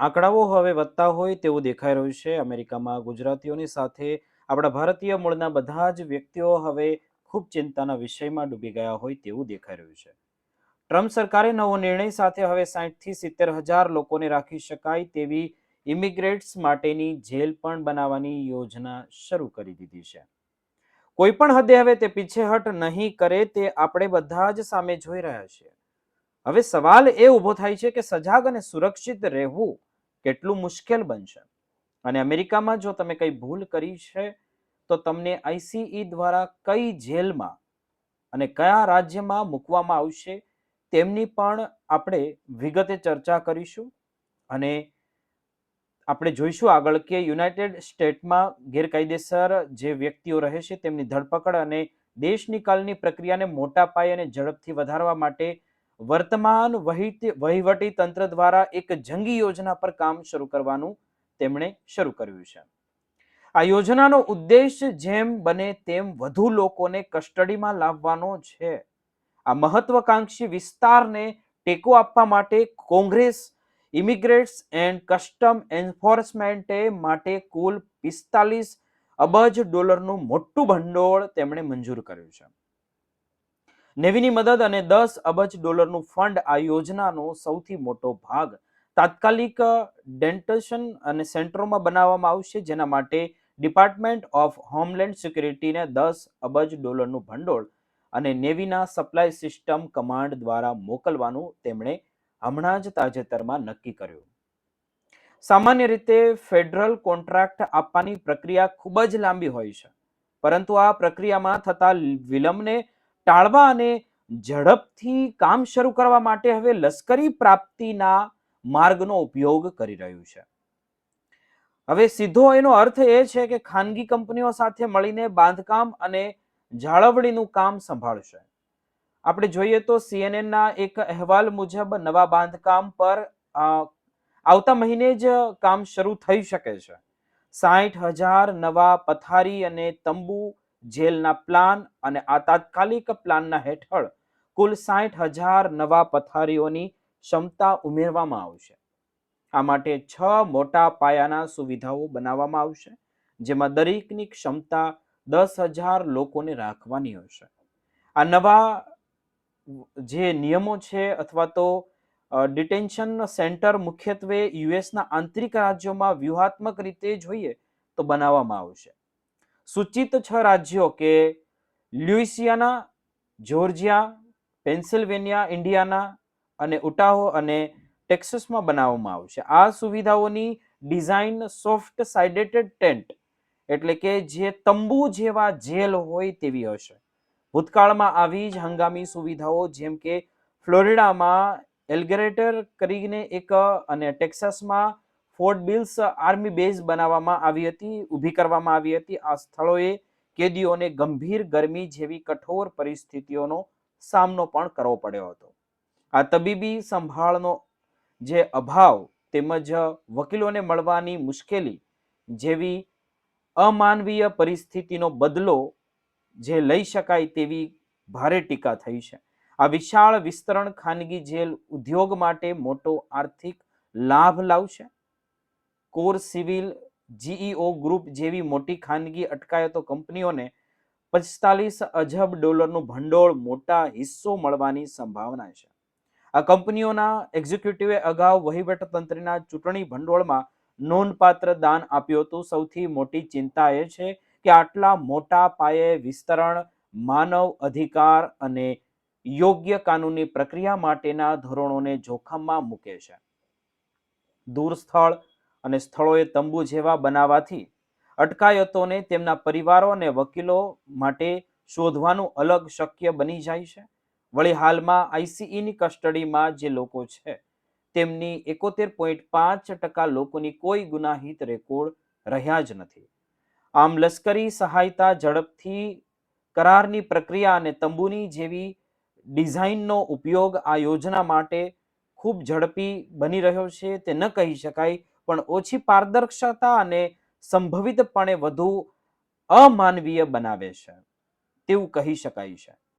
આંકડાઓ હવે વધતા હોય તેવું દેખાઈ રહ્યું છે. અમેરિકામાં ગુજરાતીઓની સાથે આપણા ભારતીય મૂળના બધા જ વ્યક્તિઓ હવે ખૂબ ચિંતાના વિષયમાં ડૂબી ગયા હોય તેવું દેખાઈ રહ્યું છે. ટ્રમ્પ સરકારે નવો નિર્ણય સાથે હવે સાઠથી સિત્તેર હજાર લોકોને રાખી શકાય તેવી ઇમિગ્રેટ્સ માટેની જેલ પણ બનાવવાની યોજના શરૂ કરી દીધી છે. કોઈ પણ હદે હવે તે પીછેહટ નહીં કરે તે આપણે બધા જ સામે જોઈ રહ્યા છીએ. હવે સવાલ એ ઊભો થાય છે કે સજાગ અને સુરક્ષિત રહેવું કેટલું મુશ્કેલ બનશે. અને અમેરિકામાં જો તમે કંઈ ભૂલ કરી છે, તો તમને આઈસીઈ દ્વારા કઈ જેલમાં અને કયા રાજ્યમાં મૂકવામાં આવશે તેમની પણ આપણે વિગતે ચર્ચા કરીશું. અને આપણે જોઈશું આગળ કે યુનાઇટેડ સ્ટેટમાં ગેરકાયદેસર જે વ્યક્તિઓ રહે છે તેમની ધરપકડ અને દેશ નિકાલની પ્રક્રિયાને મોટા પાયે અને ઝડપથી વધારવા માટે વર્તમાન વહીવટી તંત્ર દ્વારા એક જંગી યોજના પર કામ શરૂ કરવાનું તેમણે શરૂ કર્યું છે. આ યોજનાનો ઉદ્દેશ જેમ બને તેમ વધુ લોકોને કસ્ટડીમાં લાવવાનો છે. આ મહત્વકાંક્ષી વિસ્તારને ટેકો આપવા માટે કોંગ્રેસ, ઇમિગ્રેટ્સ એન્ડ કસ્ટમ એન્ફોર્સમેન્ટે માટે કુલ પિસ્તાલીસ અબજ ડોલરનું મોટું ભંડોળ તેમણે મંજૂર કર્યું છે. નેવીની મદદ અને દસ અબજ ડોલરનું ફંડ આ યોજનાનો સૌથી મોટો ભાગ તાત્કાલિક ડેન્ટેશન અને સેન્ટરોમાં બનાવવામાં આવશે, જેના માટે ડિપાર્ટમેન્ટ ઓફ હોમલેન્ડ સિક્યુરિટીને દસ અબજ ડોલરનું ભંડોળ અને નેવીના સપ્લાય સિસ્ટમ કમાન્ડ દ્વારા મોકલવાનું તેમણે હમણાં જ તાજેતરમાં નક્કી કર્યું. સામાન્ય રીતે ફેડરલ કોન્ટ્રાક્ટ આપવાની પ્રક્રિયા ખૂબ જ લાંબી હોય છે, પરંતુ આ પ્રક્રિયામાં થતા વિલંબને ટાળવા અને ઝડપથી કામ શરૂ કરવા માટે હવે લશ્કરી પ્રાપ્તિના માર્ગનો ઉપયોગ કરી રહ્યું છે. હવે સીધો એનો અર્થ એ છે કે ખાનગી કંપનીઓ સાથે મળીને બાંધકામ અને જાળવણીનું કામ સંભાળશે. આપણે જોઈએ તો સીએનએનના એક અહેવાલ મુજબ નવા બાંધકામ પર આવતા મહિને જ કામ શરૂ થઈ શકે છે. સાઠ હજાર નવા પથારી અને તંબુ જેલના પ્લાન અને આ તાત્કાલિક પ્લાનના હેઠળ કુલ સાઠ હજાર નવા પથારીઓની ક્ષમતા ઉમેરવામાં આવશે. આ માટે છ મોટા પાયાના સુવિધાઓ બનાવવામાં આવશે, જેમાં દરેકની ક્ષમતા દસ હજાર લોકોને રાખવાની હશે. આ નવા જે નિયમો છે અથવા તો ડિટેન્શન સેન્ટર મુખ્યત્વે યુએસના આંતરિક રાજ્યોમાં વ્યૂહાત્મક રીતે જોઈએ તો બનાવવામાં આવશે. સૂચિત છ રાજ્યો કે લ્યુઇસિયાના જોર્જિયા, પેન્સિલ્વેનિયા, ઇન્ડિયાના અને ઉટાહો અને ટેક્સસમાં બનાવવામાં આવશે આ સુવિધાઓની ડિઝાઇન સોફ્ટ સાઇડેટેડ ટેન્ટ એટલે કે જે તંબુ જેવા જેલ હોય તેવી હશે. ભૂતકાળમાં આવી જ હંગામી સુવિધાઓ જેમ કે ફ્લોરિડામાં એલ્ગરેટર કરીને એક અને ટેક્સાસમાં ફોર્ટ બિલ્સ આર્મી બેઝ બનાવવામાં આવી હતી, ઊભી કરવામાં આવી હતી. આ સ્થળોએ કેદીઓને ગંભીર ગરમી જેવી કઠોર પરિસ્થિતિઓનો સામનો પણ કરવો પડ્યો હતો. આ તબીબી સંભાળનો જે અભાવ તેમજ વકીલોને મળવાની મુશ્કેલી જેવી અમાનવીય પરિસ્થિતિનો બદલો જે લઈ શકાય તેવી ભારે ટીકા થઈ છે. આ વિશાળ વિસ્તરણ ખાનગી જેલ ઉદ્યોગ માટે મોટો આર્થિક લાભ લાવશે. કોર સિવિલ જીઈઓ ગ્રુપ જેવી મોટી ખાનગી અટકાયતો કંપનીઓને પચતાલીસ અજબ ડોલરનું ભંડોળ મોટા હિસ્સો મળવાની સંભાવના છે. આ કંપનીઓના એક્ઝિક્યુટિવે અગાઉ વહીવટતંત્રના ચૂંટણી ભંડોળમાં નોંધપાત્ર દાન આપ્યું હતું. સૌથી મોટી ચિંતા એ છે કે આટલા મોટા પાયે વિસ્તરણ, માનવ અધિકાર અને યોગ્ય કાનૂની પ્રક્રિયા માટેના ધોરણોને જોખમમાં મૂકે છે. દૂર સ્થળ અને સ્થળોએ તંબુ જેવા બનાવવાથી અટકાયતોને તેમના પરિવારો અને વકીલો માટે શોધવાનું અલગ શક્ય બની જાય છે. વળી હાલમાં આઈસીઈની કસ્ટડીમાં જે લોકો છે, તેમની એકોતેર પોઈન્ટ પાંચ ટકા લોકોની કોઈ ગુનાહિત રેકોર્ડ રહ્યા જ નથી. આમ લશ્કરી સહાયતા ઝડપથી કરારની પ્રક્રિયા અને તંબુની જેવી ડિઝાઇનનો ઉપયોગ આ યોજના માટે ખૂબ ઝડપી બની રહ્યો છે તે ન કહી શકાય, પણ ઓછી પારદર્શકતા અને સંભવિતપણે વધુ અમાનવીય બનાવે છે. તેવું કહી શકાય છે.